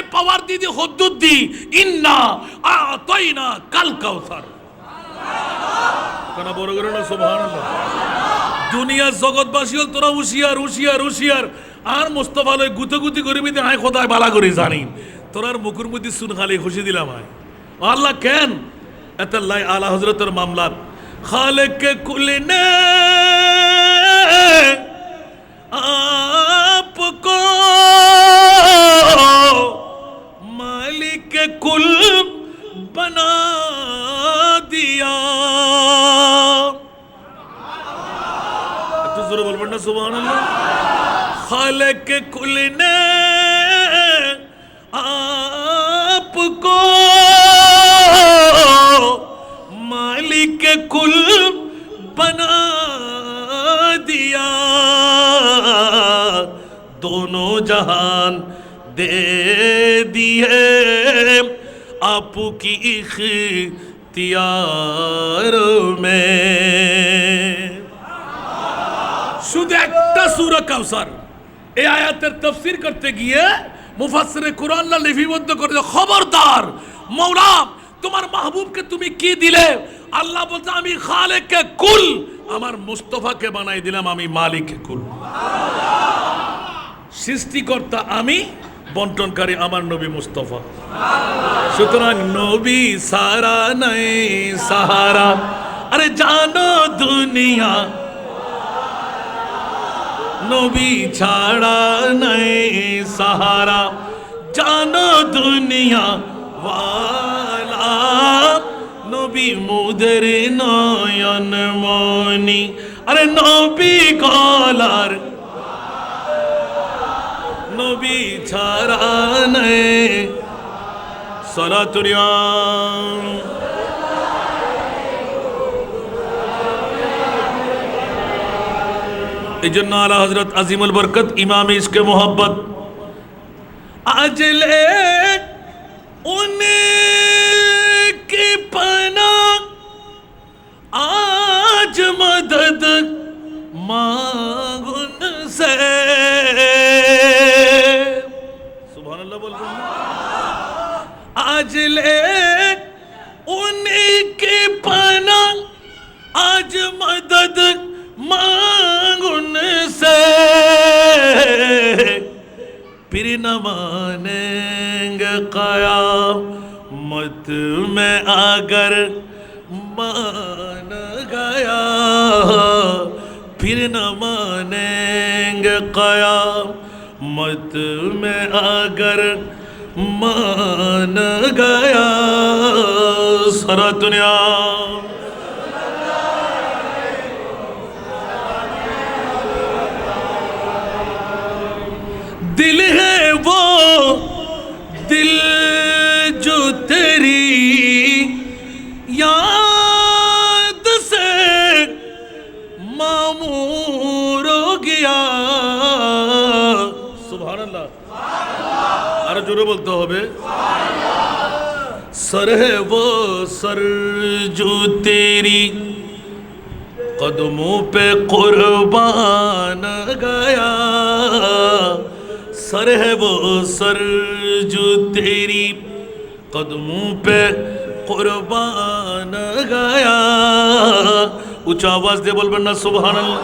আল্লাহ পাওয়ার দিদি হদ্দুর দি ইন্না না কাল কাউসার। দুনিয়ার জগৎবাসী তোরা আর মোস্তফা লয় গুতে গুতি বালা জানি তোরার মুখুর মধ্যে সুন খালি খুশি দিলাম আল্লাহ, কেন? এত লাই আলা হজরতের মামলার খালেকে কুলে کے کھلنے آپ کو مالک کل بنا دیا۔ دونوں جہان دے دیے۔ آپ کی اختیار میں۔ শুধু سورہ সুরা এই আয়াতের তফসির করতে গিয়ে মুফাসসিরে কুরআন লিপিবদ্ধ করে খবরদার, মৌলা, তোমার মাহবুবকে তুমি কি দিলে? আল্লাহ বলছে, আমি খালেককে কুল, আমার মুস্তফাকে বানাই দিলাম, আমি মালিককে কুল। সৃষ্টিকর্তা আমি, বন্টনকারী আমার নবী মুস্তফা। সুতরাং নবী সারা নাই সাহারা। আরে জানো দুনিয়া নবী ছাড়া নাই সাহারা। জানো দুনিয়া ওয়ালা। নবী মুদের নয়ন মনি আরে নবী কলার নবী ছাড়া নাই। جن علی حضرت عظیم البرکت، امام اس کے محبت۔ اجل ان کی پناہ، آج مدد مانگن سے۔ سبحان اللہ بول اجل ان کی پناہ، آج مدد مانگن پھر نہ مانیں گے قیامت میں اگر مان گیا، پھر نہ مانیں گے قیامت میں اگر مان گیا۔ سارا دنیا سر ہے وہ سر جو تیری قدموں پہ قربان گیا۔ سر ہے وہ سر جو تیری قدموں پہ قربان گیا۔ اونچا آواز دے بول بننا سبحان اللہ۔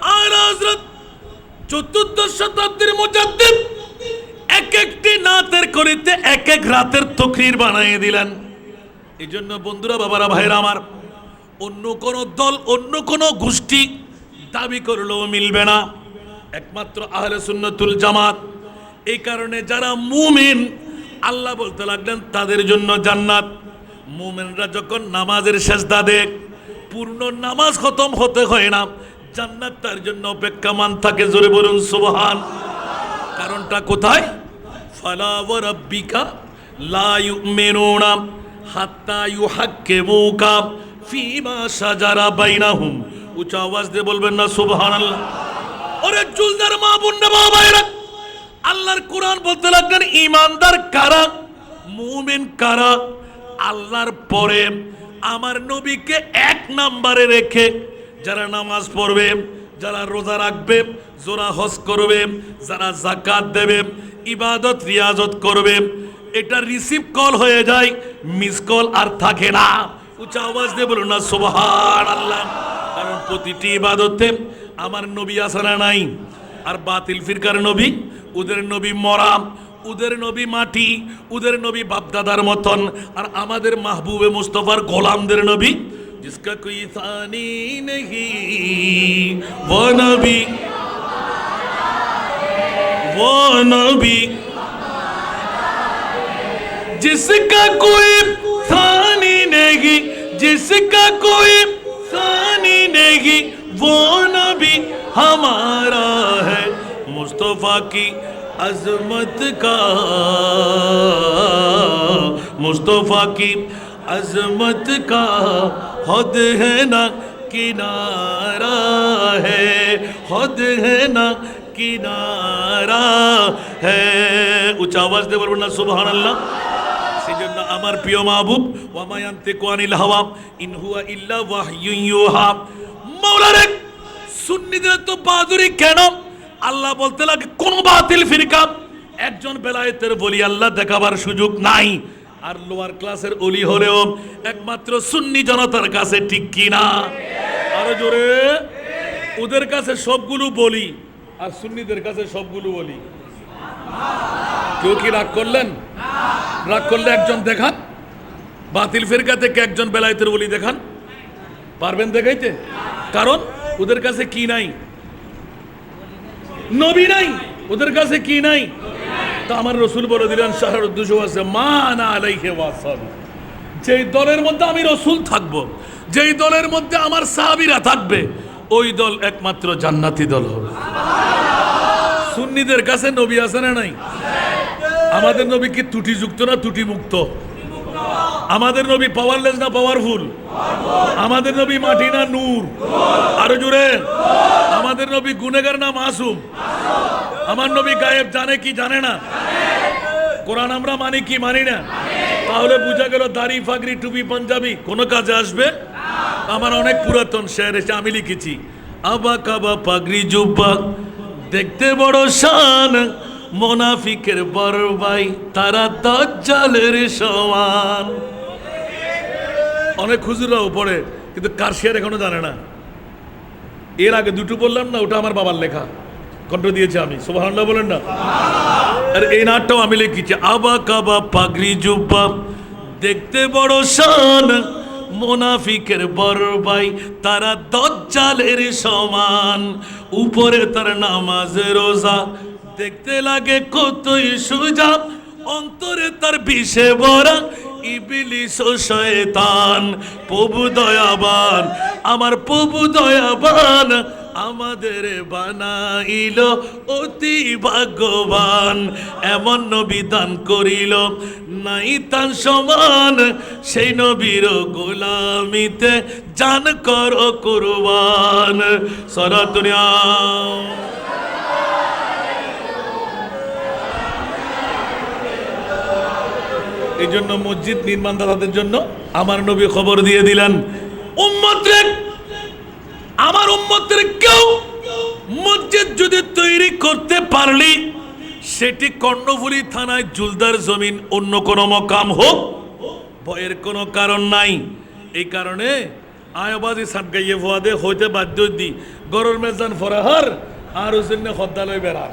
آئین حضرت چتت شتبدر مجدد۔ এক একটি নাতের করিতে এক এক রাতের তকরির বানিয়ে দিলেন। এই জন্য বন্ধুরা, বাবারা, ভাইরা আমার, অন্য কোন দল, অন্য কোন গোষ্ঠী দাবি করলেও মিলবে না। একমাত্র আহলে সুন্নতুল জামাত। এই কারণে যারা মুমিন, আল্লাহ বলতে লাগলেন, তাদের জন্য জান্নাত। মুমিনরা যখন নামাজের শেষদা দেখ পূর্ণ নামাজ খতম হতে হয় না। জান্নাত তার জন্য অপেক্ষামান থাকে, জোরে বলুন, সুবহান। কারণটা কোথায়? ফালা ওয়া রাব্বিকা লা ইউমিনুনা হাত্তা ইউহাক্কিমুকা ফিমা শাজারা বাইনাহুম উচ্চ আওয়াজ দিয়ে বলবেন না, সুবহানাল্লাহ। ওরে জুলদার মা বোন বাবাইরা আল্লাহর কোরআন বলতে লাগলেন কারা, মুমিন কারা, আল্লাহর পরে আমার নবীকে এক নম্বরে রেখে যারা নামাজ পড়বে যারা রোজা রাখবে, যারা হজ করবে, যারা জাকাত দেবে, ইবাদত, রিয়াজত করবে, এটা রিসিভ কল হয়ে যায় মিস কল আর থাকে না। উঁচা আওয়াজ দিয়ে বলুন না সুবহান আল্লাহ কারণ প্রতিটি ইবাদতে আমার নবী আসারা নাই? আর বাতিল ফিরকার নবী, ওদের নবী মরা, ওদের নবী মাটি, ওদের নবী বাপদাদার মতন, আর আমাদের মাহবুবে মুস্তফার গোলামদের নবী جس کا کوئی ثانی نہیں، وہ نبی۔ وہ نبی۔ جس کا کوئی ثانی نہیں، جس کا کوئی ثانی نہیں، وہ نبی ہمارا ہے۔ مصطفیٰ کی عظمت کا، مصطفیٰ کی عظمت کا۔ हद है ना किनारा है हद है ना কিনারা হ্যাঁ উচ্চ আওয়াজ দিয়ে বলবেন না সুবহান আল্লাহ সেই জন্য আমার প্রিয় মাহবুব ওয়ামায়ান্তে কোয়ানিল হাওয়া ইন হুয়া ইল্লা ওয়াহয়ুন ইউহা মাওলারে সুন্নিদের তো বাদুরি কেন আল্লাহ বলতে লাগে কোন বাতিল ফিরকা একজন বেলায়েতের বলি আল্লাহ দেখাবার সুযোগ নাই আর লোয়ার ক্লাসের অলি হলেও একমাত্র সুন্নি জনতার কাছে ঠিক কিনা? আরও জোরে। ওদের কাছে সবগুলো বলি আর সুন্নিদের কাছে সবগুলো বলি। কেউ কি রাগ করলেন? রাগ করলে একজন দেখান। বাতিল ফেরকা থেকে একজন বেলায়েতের বলি দেখান? পারবেন দেখাইতে? কারণ ওদের কাছে কি নাই? নবী নাই। ওদের কাছে কি নাই? তা আমার রসুল বলে দিলেন শাহর দুশো আছে, মা না আলাইহে ওয়াসাবি যেই দলের মধ্যে আমি রসুল থাকব, যেই দলের মধ্যে আমার সাহাবিরা থাকবে, ওই দল একমাত্র জান্নাতি দল হবে। সুন্নিদের কাছে নবী আছে না নাই? আমাদের নবী কি ত্রুটিযুক্ত না ত্রুটি মুক্ত আমাদের নবী পাওয়ারলেস না পাওয়ারফুল আমাদের নবী মাটি না নূর? আরও জুড়ে নবী গুনেগার না মাসুম? আমার নবী গায়েব জানে কি জানে না? কোরআন আমরা মানি কি মানি না? তাহলে বোঝা গেল দাড়ি ফাগরি টুপি, পাঞ্জাবি কোনো কাজে আসবে? আমার অনেক পুরাতন শেয়ার এসে আমি লিখেছি, আবা কাবা পাগড়ি জুব্বা দেখতে বড় শান, মোনাফিকের বড় ভাই তারা দজ্জালের সমান অনেক খুচরাও পড়ে, কিন্তু কার শেয়ার এখনও জানে না? এর আগে দুটো বললাম না, ওটা আমার বাবার লেখা। কণ্ঠ দিয়েছে আমি। সোভান্না বলেন না। আর এই নাটটাও আমি লিখেছি। আবা কাবা পাগড়ি জুব্বা। দেখতে বড় শান। মোনাফিকের বড় ভাই তারা দজ্জালের সমান। উপরে তার নামাজ রোজা। দেখতে লাগে কতই সুজা। অন্তরে তার বিষে ভরা। ইবিলিস ও শয়তান, প্রভু দয়াবান, আমার প্রভু দয়াবান আমাদের বানাইল, অতি ভাগ্যবান। এমন নবী দান করিল, নাই তান সমান, সেই নবীর গোলামিতে জান কর কুরবান। সরাতুনিয়া এই জন্য মসজিদ নির্মাণদাতাদের জন্য আমার নবী খবর দিয়ে দিলেন আমার উম্মতের কেউ মসজিদ যদি তৈরি করতে পারলি, সেটি কর্ণফুলী থানায় জুলদার জমিন, অন্য কোনো মকাম হোক। ভয়ের কোনো কারণ নাই। এই কারণে আয়বাজি সাটগাইয়ে ফোয়াদে হইতে বাধ্য দি গরর মেজান ফরাহার আর হোসেন হদ্দালয় বেড়ার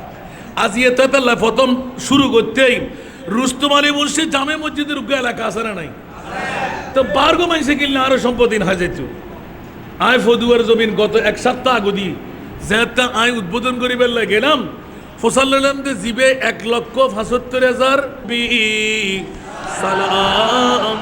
আজ এতে প্রথম শুরু করতেই রুস্তম আলী মুন্সি জামে মসজিদের উগ্র এলাকা আছে না নাই। তো বার্গ মাইসে কিনলে আরও সম্পত্তি না যেত আয় ফদুয়ার জমিন গত এক সপ্তাহ আগদি যেটা আয় উদ্বোধন করিবার গেলাম ফসল নিলাম যে জিবে এক লক্ষ পঁচাত্তর হাজার সালাম।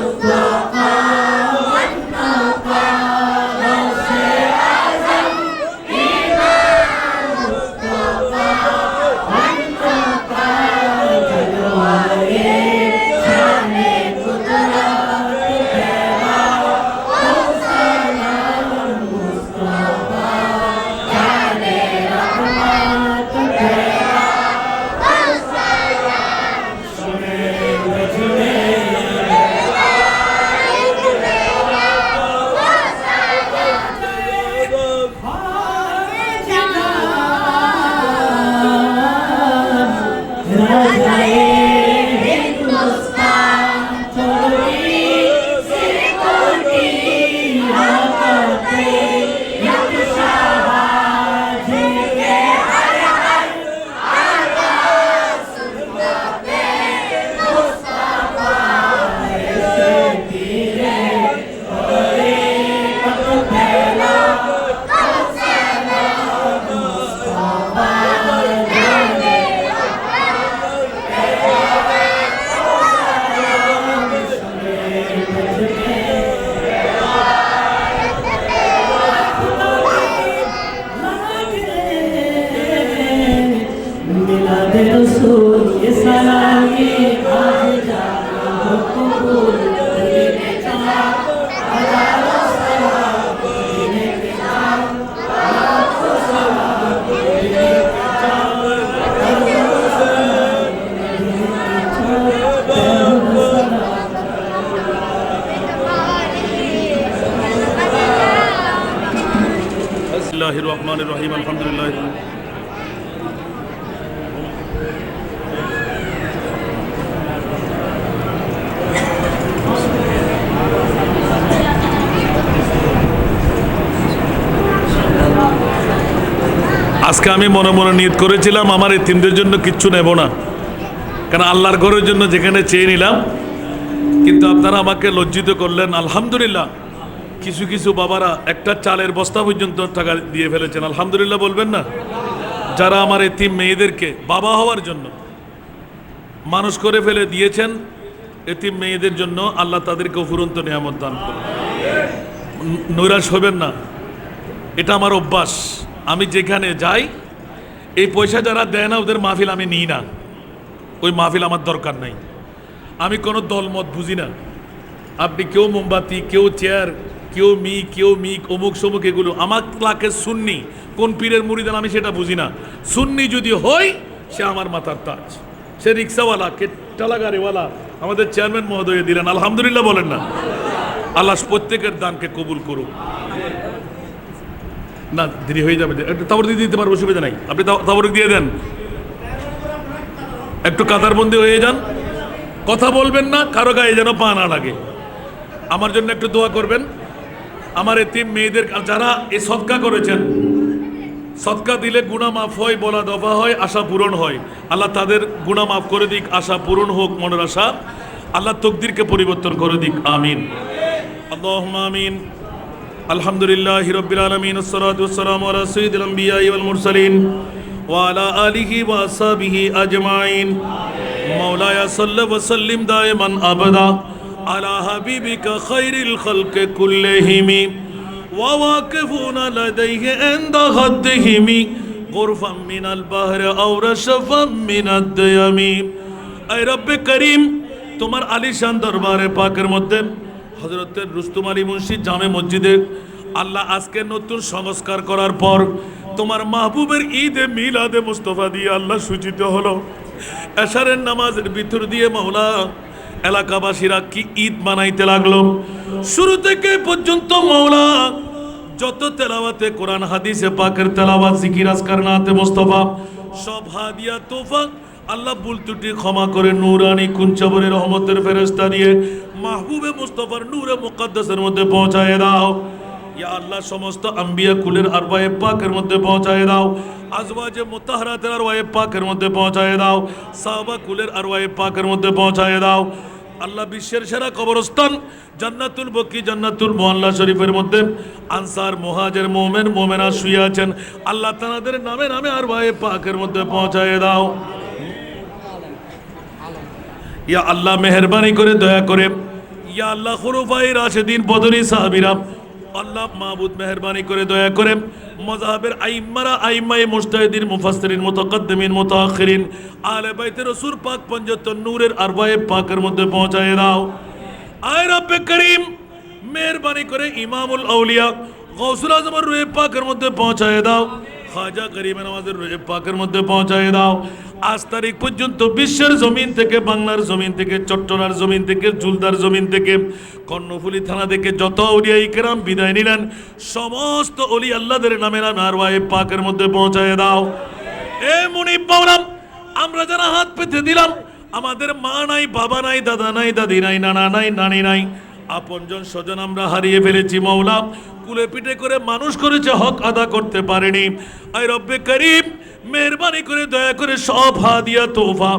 no রহিম, আলহামদুলিল্লাহ। আজকে আমি মনে মনে নিয়ত করেছিলাম, আমার এই তিনদের জন্য কিচ্ছু নেব না। কারণ আল্লাহর ঘরের জন্য যেখানে চেয়ে নিলাম, কিন্তু আপনারা আমাকে লজ্জিত করলেন, আলহামদুলিল্লাহ। কিছু কিছু বাবারা একটা চালের বস্তা পর্যন্ত টাকা দিয়ে ফেলেছেন। আলহামদুলিল্লাহ বলবেন না? যারা আমার এই তিন মেয়েদেরকে বাবা হওয়ার জন্য মানুষ করে ফেলে দিয়েছেন, এতিম মেয়েদের জন্য আল্লাহ তাদেরকে ফুরন্ত নিয়ামত দান করুন। নৈরাশ হবেন না। এটা আমার অভ্যাস। আমি যেখানে যাই, এই পয়সা যারা দেয় না, ওদের মাহফিল আমি নিই না। ওই মাহফিল আমার দরকার নাই। আমি কোনো দলমত বুঝি না। আপনি কেউ মোমবাতি, কেউ চেয়ার কেউ মি কেউ মি অমুক, সমুক এগুলো। আমার লাখে সুন্নি, কোন পীরের মুড়িদান আমি সেটা বুঝি না। সুন্নি যদি হই, সে আমার মাথার তাজ। সে রিক্সাওয়ালা কে টালাগাড়িওয়ালা আমাদের চেয়ারম্যান মহোদয় দিলেন। আলহামদুলিল্লাহ বলেন না। আল্লাহ প্রত্যেকের দানকে কবুল করুক। না, দেরি হয়ে যাবে। একটু দিয়ে দিতে পারব, অসুবিধা নাই। আপনি তাবরক দিয়ে দেন। একটু কাতারবন্দি হয়ে যান। কথা বলবেন না, কারও গায়ে যেন পা না লাগে। আমার জন্য একটু দোয়া করবেন। আমার এতিম মেয়েদের যারা এই সৎকা করেছেন সৎকা দিলে গুণা মাফ হয় বলা দফা হয় আশা পূরণ হয় আল্লাহ তাদের গুণা মাফ করে দিক আশা পূরণ হোক মনের আশা আল্লাহ তকদিরকে পরিবর্তন করে দিক আমিন আল্লাহ আমিন আলহামদুলিল্লাহ রবিল আলমিন সালাম আলা সঈদুল আম্বিয়া ওয়াল মুরসালিন ওয়ালা আলিহি ওয়া আসহাবিহি আজমাইন مولاي صل وسلم دائما ابدا على حبيبك خير الخلق كلهم وواقفون لديه عند خدهم غرفا من البحر او رشفا من الديم اي رب করিম তোমার আলিশান দরবারে পাকের মধ্যে হজরতের রুস্তুম আলী মুন্সি জামে মসজিদে আল্লাহ আজকে নতুন সংস্কার করার পর তোমার মাহবুবের ঈদে মিলাদে মুস্তফা দিয়ে আল্লাহ সূচিত হলো এশারের নামাজের ভিতর দিয়ে মাওলা এলাকাবাসীরা কি ঈদ মানাইতে লাগল? শুরু থেকে পর্যন্ত মৌলা যত তেলাওয়াতে কোরআন, হাদিসে পাকের তেলাওয়াত, জিকির, আজকার, নাতে, মোস্তফা, সব হাদিয়া, তোফা, আল্লাহ বুলতুটি ক্ষমা করে নূরানি কুঞ্চাবরের রহমতের ফেরেস্তা দিয়ে মাহবুবে মুস্তফার নূরে মুকাদ্দাসের মধ্যে পৌঁছায় দাও। ইয়া আল্লাহ, সমস্ত আম্বিয়া কুলের আরওয়ায়ে পাকের মধ্যে পৌঁছায় দাও। আজওয়াজে মুতাহরাতের আরওয়ায়ে পাকের মধ্যে পৌঁছায় দাও। সাহাবা কুলের আরওয়ায়ে পাকের মধ্যে পৌঁছায় দাও। আল্লাহ বিশ্বের সেরা কবরস্থান জান্নাতুল বকি, জান্নাতুল মোহাল্লা শরীফের মধ্যে আনসার, মোহাজের, মোমেন, মোমেনা শুয়ে আছেন। আল্লাহ তানাদের নামে নামে আর ভাই পাকের মধ্যে পৌঁছায় দাও। ইয়া আল্লাহ, মেহরবানি করে, দয়া করে। ইয়া আল্লাহ খুরুফাই রাশেদিন, বদরি সাহাবিরা আল্লাহ মাহবুদ মেহরবানি করে, দয়া করে মজাহাবের আইম্মারা আইম্মাই মুস্তাহিদিন মুফাসসিরিন, মুতাকাদ্দিমিন, মুতাআখিরিন আলে বাইতে রাসূল পাক পঞ্জাত্তর নূরের আরবায়ে পাকের মধ্যে পৌঁছায় দাও। আয় রব্বে করিম, মেহরবানি করে ইমামুল আউলিয়া গৌসুল আজমের রুহে পাকের মধ্যে পৌঁছায় দাও। খাজা করিম নামাজের রুহে পাকের মধ্যে পৌঁছায় দাও। আজ তারিখ পর্যন্ত বিশ্বের জমিন থেকে, বাংলার জমিন থেকে চট্টলার জমিন থেকে, জুলদার জমিন থেকে, কর্ণফুলি থানা থেকে যত অলিয়া ইকরাম বিদায় নিলেন, সমস্ত অলি আল্লাহদের নামে নামে আর পাকের মধ্যে পৌঁছায় দাও। এ মুনিব বাবরাম আমরা যারা হাত পেতে দিলাম, আমাদের মা নাই, বাবা নাই, দাদা নাই, দাদি নাই, নানা নাই, নানি নাই, আপনজন স্বজন আমরা হারিয়ে ফেলেছি মৌলা কুলে পিঠে করে মানুষ করেছে হক আদা করতে পারেনি। আই রব্বে করিম মেহরবানি করে, দয়া করে সব হাদিয়া তোফা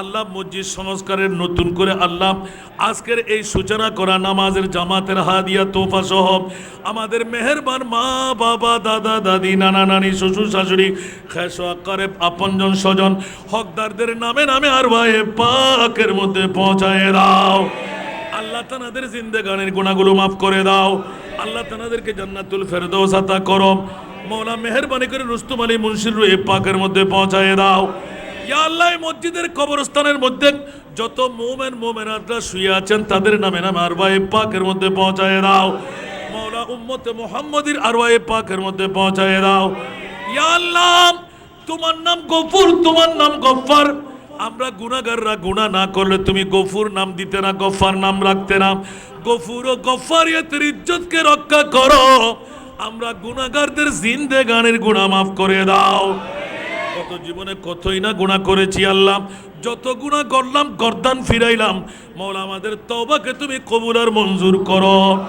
আল্লাহ মসজিদ সংস্কারের নতুন করে আল্লাহ আজকের এই সূচনা করা নামাজের জামাতের হাদিয়া তোফা সহ। আমাদের মেহেরবান মা, বাবা, দাদা, দাদি, নানা, নানি, শ্বশুর, শাশুড়ি খেস আকারে আপনজন, স্বজন, হকদারদের নামে নামে আর ভাই পাকের মধ্যে পৌঁছায় দাও। আল্লাহ তানাদের জিন্দেগানের গুণাগুলো মাফ করে দাও। আল্লাহ তানাদেরকে জান্নাতুল ফেরদৌস আতা করো। মৌলা মেহরবানি করে রুস্তুম আলী মুন্সির রুহে পাকের মধ্যে পৌঁছায় দাও। ইয়া আল্লাহ মসজিদের কবরস্থানের মধ্যে যত মোমেন, মোমেনাতরা শুয়ে আছেন, তাদের নামে নামে আরবাই পাকের মধ্যে পৌঁছায় দাও। মৌলা উম্মতে মোহাম্মদীর আরবাই পাকের মধ্যে পৌঁছায় দাও। ইয়া আল্লাহ, তোমার নাম গফুর, তোমার নাম গফফার। আমরা গুনাগাররা গুনাহ না করলে তুমি গফুর নাম দিতে না গফার নাম রাখতে না। গফুর ও গফার গফফারিয়তের ইজ্জতকে রক্ষা করো। আমরা গুণাগারদের জিন্দে গানের গুণা মাফ করে দাও। কত জীবনে কতই না গুণা করেছি আল্লাহ। যত গুণা করলাম, গর্দান ফিরাইলাম। মৌলা, আমাদের তবাকে তুমি কবুল আর মঞ্জুর করো।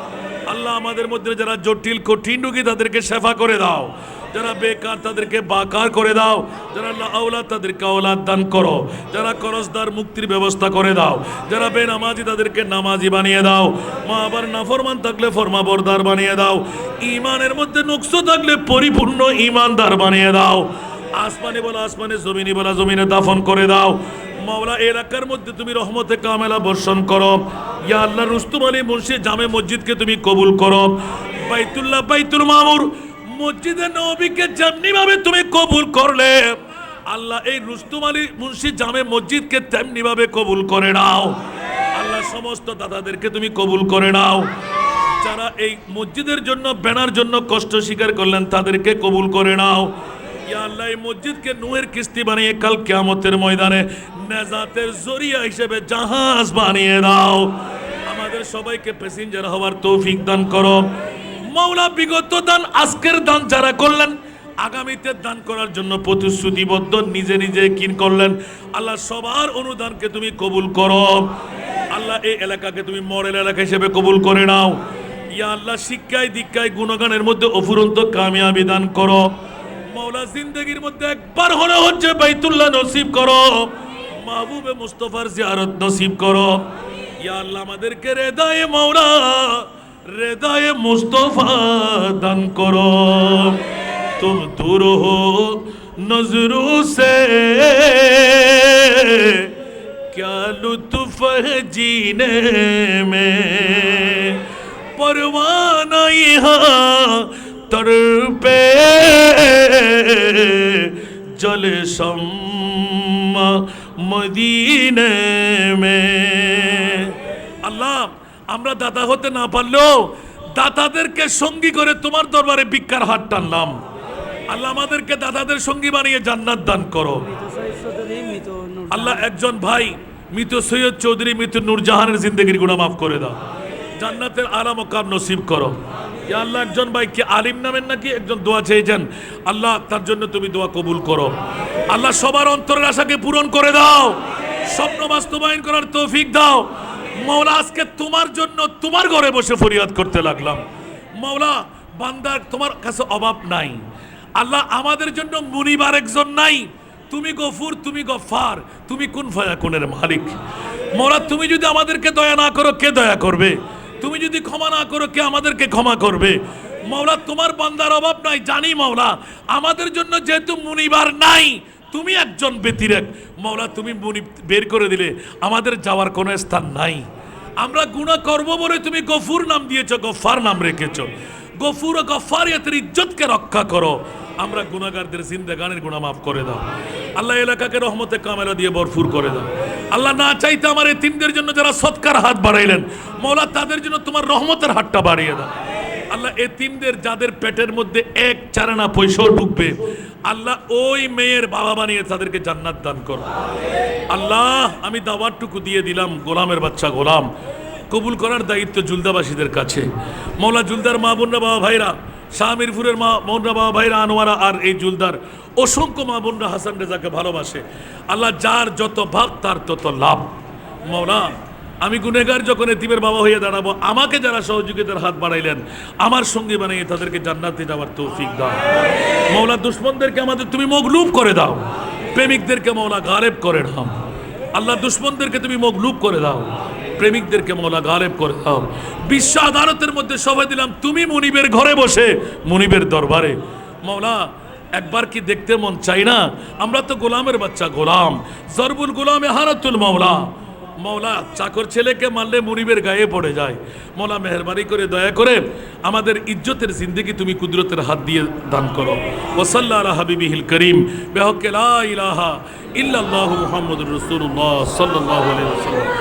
আল্লাহ, আমাদের মধ্যে যারা জটিল, কঠিন রুগী, তাদেরকে সেফা করে দাও। যারা বেকার তাদেরকে বাকার করে দাও। যারা আওলাদ তাদেরকে আওলাদ দান করো। যারা করজদার মুক্তির ব্যবস্থা করে দাও। যারা বেনামাজি তাদেরকে নামাজি বানিয়ে দাও। মা আবার নাফরমান থাকলে ফরমা বরদার বানিয়ে দাও। ইমানের মধ্যে নুকস থাকলে পরিপূর্ণ ইমানদার বানিয়ে দাও। আসমানে বলা আসমানে, জমিনে বলা জমিনে দাফন করে দাও। মাওলা, এলাকার মধ্যে তুমি রহমতে কামেলা বর্ষণ করো। ইয়া আল্লাহ রুস্তুম আলী মুন্সি জামে মসজিদকে তুমি কবুল করো। বাইতুল্লাহ বাইতুল মামুর মসজিদে নবীকে যেমনি ভাবে তুমি কবুল করলে, আল্লাহ এই রুস্তুম আলী মুন্সি জামে মসজিদকে তেমনি ভাবে কবুল করে নাও। আল্লাহ সমস্ত দাদাদেরকে তুমি কবুল করে নাও। যারা এই মসজিদের জন্য, ব্যানার জন্য কষ্ট স্বীকার করলেন, তাদেরকে কবুল করে নাও। আল্লাহ, এই মসজিদকে নুয়ের কিস্তি বানিয়ে কাল কিয়ামতের ময়দানে নেজাতের জরিয়া হিসেবে জাহাজ বানিয়ে দাও। আমাদের সবাইকে প্যাসেঞ্জার হওয়ার তৌফিক দান করো। মাওলা বিগত দান আজকের দান যারা করলেন, আগামীতে দান করার জন্য প্রতিশ্রুতিবদ্ধ, নিজে নিজে কিন করলেন। আল্লাহ সবার অনুদানকে তুমি কবুল করো। আল্লাহ এই এলাকাকে তুমি মরেল এলাকা হিসেবে কবুল করে নাও। ইয়া আল্লাহ, শিক্ষায় দীক্ষায় গুণগানের মধ্যে অফুরন্ত কামিয়াবি দান করো। মাওলা, জিন্দগির মধ্যে একবার হলে হচ্ছে বাইতুল্লাহ নসিব করো। মাহবুবে মুস্তফার জিয়ারত নসিব করো। ইয়া আল্লাহ, আমাদেরকে রেদায়ে মাওলা ردائے مصطفیٰ دن کرو۔ تم دور ہو نظروں سے۔ کیا لطف ہے جینے میں؟ پروانہ یہاں تر پہ۔ جل شم مدینے میں۔ আমরা দাদা হতে না পারলেও দাদাদেরকে সঙ্গী করে তোমার দরবারে ভিক্ষার হাত টানলাম। আল্লাহ আমাদেরকে দাদাদের সঙ্গী বানিয়ে জান্নাত দান করো। আল্লাহ একজন ভাই, মৃত সৈয়দ চৌধুরী, মৃত নূরজাহানের জিন্দগির গুণা মাফ করে দাও। জান্নাতের আলা মকাম নসিব করো। আল্লাহ, একজন ভাইকে আলিম নামের নাকি? একজন দোয়া চেয়েছেন, আল্লাহ তার জন্য তুমি দোয়া কবুল করো। আল্লাহ সবার অন্তরের আশাকে পূরণ করে দাও। স্বপ্ন বাস্তবায়ন করার তৌফিক দাও। মৌলা আজকে তোমার জন্য তোমার ঘরে বসে ফরিয়াদ করতে লাগলাম। মৌলা বান্দার তোমার কাছে অভাব নাই। আল্লাহ আমাদের জন্য মুনিবার একজন নাই। তুমি গফুর, তুমি গফার তুমি কোন ফায়া কোনের মালিক? মৌলা তুমি যদি আমাদেরকে দয়া না করো, কে দয়া করবে? তুমি যদি ক্ষমা না করো, কে আমাদেরকে ক্ষমা করবে? মৌলা তোমার বান্দার অভাব নাই, জানি মৌলা আমাদের জন্য যেহেতু মুনিবার নাই তুমি একজন ব্যতিরেক। মৌলা তুমি মুনি বের করে দিলে। আমাদের যাওয়ার কোনো স্থান নাই। আমরা গুণা করব বলে তুমি গফুর নাম দিয়েছ, গফার নাম রেখেছ। গফুর ও গফারিয়াতের ইজ্জতকে রক্ষা করো। আমরা গুণাগারদের জিন্দেগানের গুণা মাফ করে দাও। আল্লাহ এলাকাকে রহমতে কামেলা দিয়ে ভরপুর করে দাও। আল্লাহ না চাইতে আমার এই তিনদের জন্য যারা সৎকার হাত বাড়াইলেন মৌলা তাদের জন্য তোমার রহমতের হাতটা বাড়িয়ে দাও। আল্লাহ এই তিনদের যাদের পেটের মধ্যে এক চারানা পয়সাও ঢুকবে আল্লাহ ওই মেয়ের বাবা বানিয়ে তাদেরকে জান্নাত দান করো। আল্লাহ, আমি দাওয়াতটুকু দিয়ে দিলাম, গোলামের বাচ্চা গোলাম। কবুল করার দায়িত্ব জুলদাবাসীদের কাছে। মৌলা জুলদার মা, বোনরা, বাবা ভাইরা, শাহ মিরপুরের মা, বোনরা, বাবা ভাইরা, আনোয়ারা আর এই জুলদার, অসংখ্য মা বোনরা হাসান রেজাকে ভালোবাসে। আল্লাহ যার যত ভাগ, তার তত লাভ। মৌলা আমি গুনেগার যখন এতিমের বাবা হয়ে দাঁড়াবো, আমাকে যারা সহযোগিতার হাত বাড়াইলেন, আমার সঙ্গে বানিয়ে তাদেরকে জান্নাতে যাওয়ার তৌফিক দাও। মৌলা দুশ্মনদেরকে আমাদের তুমি মগলুব করে দাও। প্রেমিকদেরকে মৌলা গারেব করে দাও। আল্লাহ দুশ্মনদেরকে তুমি মগলুব করে দাও। প্রেমিকদেরকে মৌলা গালেব করে দাও। বিশ্ব আদালতের মধ্যে সবাই দিলাম, তুমি মুনিবের ঘরে বসে মুনিবের দরবারে। মৌলা একবার কি দেখতে মন চাই না? আমরা তো গোলামের বাচ্চা গোলাম। জরবুল গোলামে হারাতুল মৌলা মৌলা, চাকর ছেলেকে মারলে মুরিবের গায়ে পড়ে যায়। মৌলা, মেহরবানি করে দয়া করে আমাদের ইজ্জতের জিন্দিগি তুমি কুদরতের হাত দিয়ে দান করো। ওসল্লা আলা হাবিবিহিল করিম। বেহকে ইহা ইলাহা রাসূলুল্লাহ সাল্লাল্লাহু আলাইহি ওয়াসাল্লাম।